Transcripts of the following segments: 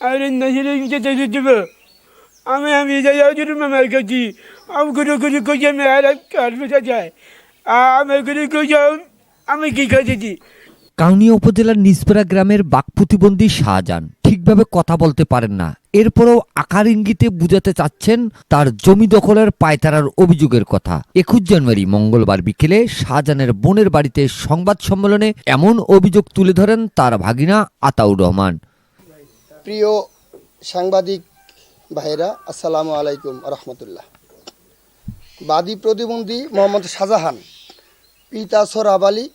আর নাহিরে যেতে দেবো আমি আমি মামার কাছে আমি করে করে করে আমি করে করে আমি কি খাইছি কাউনিয়া উপজেলার নিজপাড়া গ্রামের বাক প্রতিবন্ধী শাহজাহান ঠিকভাবে কথা বলতে পারেন না। এরপরও আকার ইঙ্গিতে বুঝাতে চাচ্ছেন তার জমি দখলের পায়তারার অভিযোগের কথা। একুশ জানুয়ারি মঙ্গলবার বিকেলে শাহজাহানের বোনের বাড়িতে সংবাদ সম্মেলনে এমন অভিযোগ তুলে ধরেন তার ভাগিনা আতাউর রহমান। প্রিয় সাংবাদিক ভাইরা আসসালামু আলাইকুম রহমতুল্লাহ। বাদী প্রতিবন্ধী মোহাম্মদ শাহজাহান, পিতা সোরাব আলী,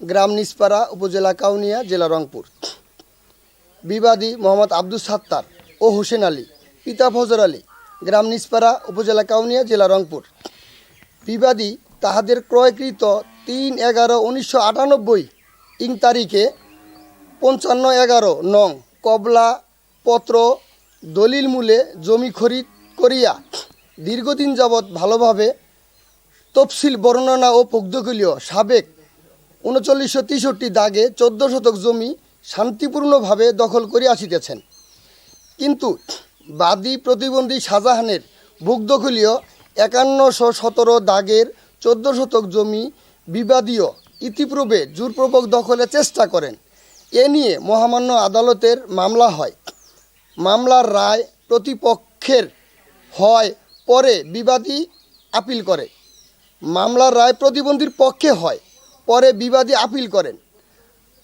গ্রাম নিসপাড়া উপজেলা কাউনিয়া, জেলা রংপুর। বিবাদী মোহাম্মদ আব্দুল সাত্তার ও হোসেন আলী, পিতা ফজর আলী, গ্রাম নিসপাড়া উপজেলা কাউনিয়া, জেলা রংপুর। বিবাদী তাহাদের ক্রয়কৃত তিন এগারো উনিশশো আটানব্বই ইং তারিখে পঞ্চান্ন এগারো নং কবলা পত্র, দলিল মূলে জমি খরিদ করিয়া দীর্ঘদিন যাবৎ ভালোভাবে তফসিল বর্ণনা ও পুগ্ধকলীয় সাবেক উনচল্লিশশো তেষট্টি দাগে চোদ্দ শতক জমি শান্তিপূর্ণভাবে দখল করে আসিতেছেন। কিন্তু বাদী প্রতিবন্ধী শাহজাহানের ভুগদখলীয় একান্নশো সতেরো দাগের চোদ্দ শতক জমি বিবাদীয় ইতিপূর্বে জোরপূর্বক দখলের চেষ্টা করেন। এ নিয়ে মহামান্য আদালতের মামলা হয়। মামলার রায় প্রতিপক্ষের হয় পরে বিবাদী আপিল করে। মামলার রায় প্রতিবন্ধীর পক্ষে হয়, পরে বিবাদী আপিল করেন।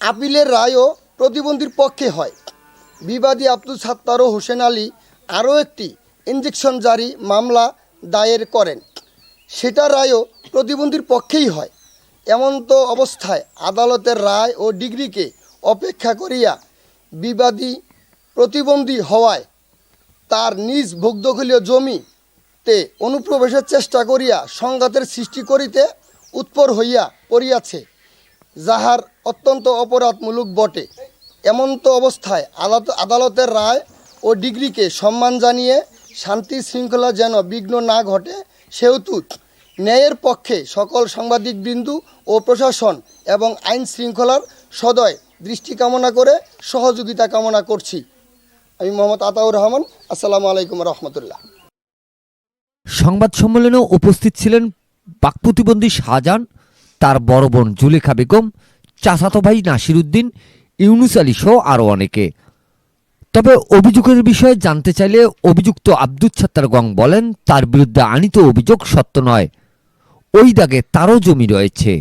আপিলের রায়ও প্রতিবন্ধীর পক্ষে হয়। বিবাদী আব্দুল সাত্তার হোসেন আলী আরও একটি ইঞ্জেকশন জারি মামলা দায়ের করেন। সেটা রায়ও প্রতিবন্ধীর পক্ষেই হয়। এমন তো অবস্থায় আদালতের রায় ও ডিগ্রিকে অপেক্ষা করিয়া বিবাদী প্রতিবন্ধী হওয়ায় তার নিজ ভোগদখলীয় জমিতে অনুপ্রবেশের চেষ্টা করিয়া সংঘাতের সৃষ্টি করিতে উৎপর হইয়া পড়িয়াছে, যাহার অত্যন্ত অপরাধমূলক বটে। এমন তো অবস্থায় আদালত, আদালতের রায় ও ডিগ্রিকে সম্মান জানিয়ে শান্তি শৃঙ্খলা যেন বিঘ্ন না ঘটে, সেহেতু ন্যায়ের পক্ষে সকল সাংবাদিক বিন্দু ও প্রশাসন এবং আইন শৃঙ্খলার সদয় দৃষ্টি কামনা করে সহযোগিতা কামনা করছি। আমি মোহাম্মদ আতাউর রহমান, আসসালামু আলাইকুম রহমতুল্লাহ। সংবাদ সম্মেলনে উপস্থিত ছিলেন বাক প্রতিবন্ধী শাহজাহান, তার বড় বোন জুলেখা বেগম, চাচাতো ভাই নাসির উদ্দিন ইউনুস আলী সহ আরও অনেকে। তবে অভিযোগের বিষয়ে জানতে চাইলে অভিযুক্ত আব্দুল ছাত্তার গং বলেন, তার বিরুদ্ধে আনিত অভিযোগ সত্য নয়। ওই দাগে তারও জমি রয়েছে।